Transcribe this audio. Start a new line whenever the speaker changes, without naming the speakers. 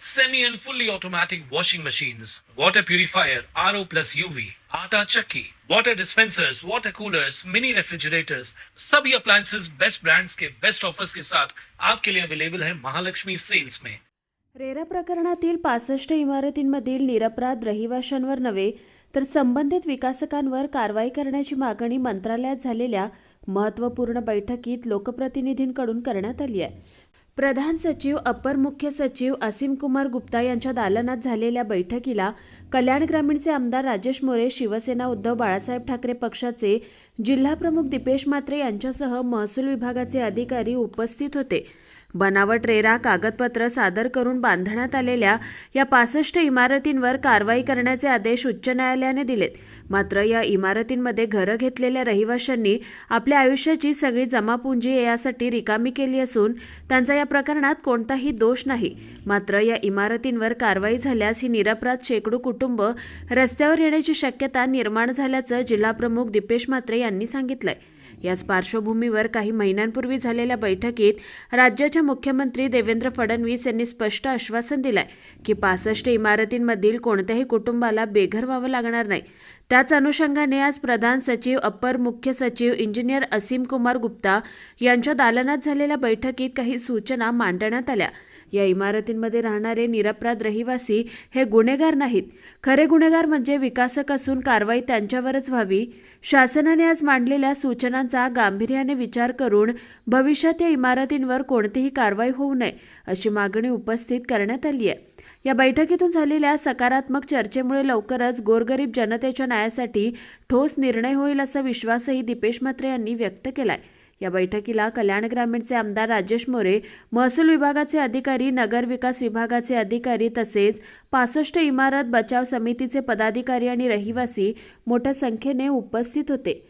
semi and fully automatic washing machines, water purifier, RO plus UV, आटा chakki, water dispensers, water coolers, mini refrigerators, सभी appliances. Best brands के best offers के साथ आपके लिए available है महालक्ष्मी सेल्स में
रेरा प्रकरणातील पासष्ट इमारतींमधील निरपराध रहिवाशांवर नव्हे तर संबंधित विकासकांवर कारवाई करण्याची मागणी मंत्रालयात झालेल्या महत्त्वपूर्ण बैठकीत लोकप्रतिनिधींकडून करण्यात आली आहे. प्रधान सचिव अपर मुख्य सचिव असीम कुमार गुप्ता यांच्या दालनात झालेल्या बैठकीला कल्याण ग्रामीणचे आमदार राजेश मोरे शिवसेना उद्धव बाळासाहेब ठाकरे पक्षाचे जिल्हाप्रमुख दीपेश मात्रे यांच्यासह महसूल विभागाचे अधिकारी उपस्थित होते. बनावट रेरा कागदपत्र सादर करून बांधण्यात आलेल्या या पासष्ट इमारतींवर कारवाई करण्याचे आदेश उच्च न्यायालयाने दिलेत. मात्र या इमारतींमध्ये घरं घेतलेल्या रहिवाशांनी आपल्या आयुष्याची सगळी जमापुंजी यासाठी रिकामी केली असून त्यांचा या प्रकरणात कोणताही दोष नाही. मात्र या इमारतींवर कारवाई झाल्यास ही निरपराध शेकडो कुटुंब रस्त्यावर येण्याची शक्यता निर्माण झाल्याचं जिल्हाप्रमुख दीपेश म्हात्रे यांनी सांगितलंय. याच पार्श्वभूमीवर काही महिन्यांपूर्वी झालेल्या बैठकीत राज्याचे मुख्यमंत्री देवेंद्र फडणवीस यांनी स्पष्ट आश्वासन दिलंय की पासष्ट इमारतींमधील कोणत्याही कुटुंबाला बेघर व्हावं लागणार नाही. त्याच अनुषंगाने आज प्रधान सचिव अप्पर मुख्य सचिव इंजिनियर असीम कुमार गुप्ता यांच्या दालनात झालेल्या बैठकीत काही सूचना मांडण्यात आल्या. या इमारतींमध्ये राहणारे निरपराध रहिवासी हे गुन्हेगार नाहीत. खरे गुन्हेगार म्हणजे विकासक असून कारवाई त्यांच्यावरच व्हावी. शासनाने आज मांडलेल्या सूचना प्रश्नांचा गांभीर्याने विचार करून भविष्यात या इमारतींवर कोणतीही कारवाई होऊ नये अशी मागणी उपस्थित करण्यात आली आहे. या बैठकीतून झालेल्या सकारात्मक चर्चेमुळे लवकरच गोरगरीब जनतेच्या न्यायासाठी ठोस निर्णय होईल असा विश्वासही दीपेश म्हात्रे यांनी व्यक्त केलाय. या बैठकीला कल्याण ग्रामीणचे आमदार राजेश मोरे महसूल विभागाचे अधिकारी नगर विकास विभागाचे अधिकारी तसेच पासष्ट इमारत बचाव समितीचे पदाधिकारी आणि रहिवासी मोठ्या संख्येने उपस्थित होते.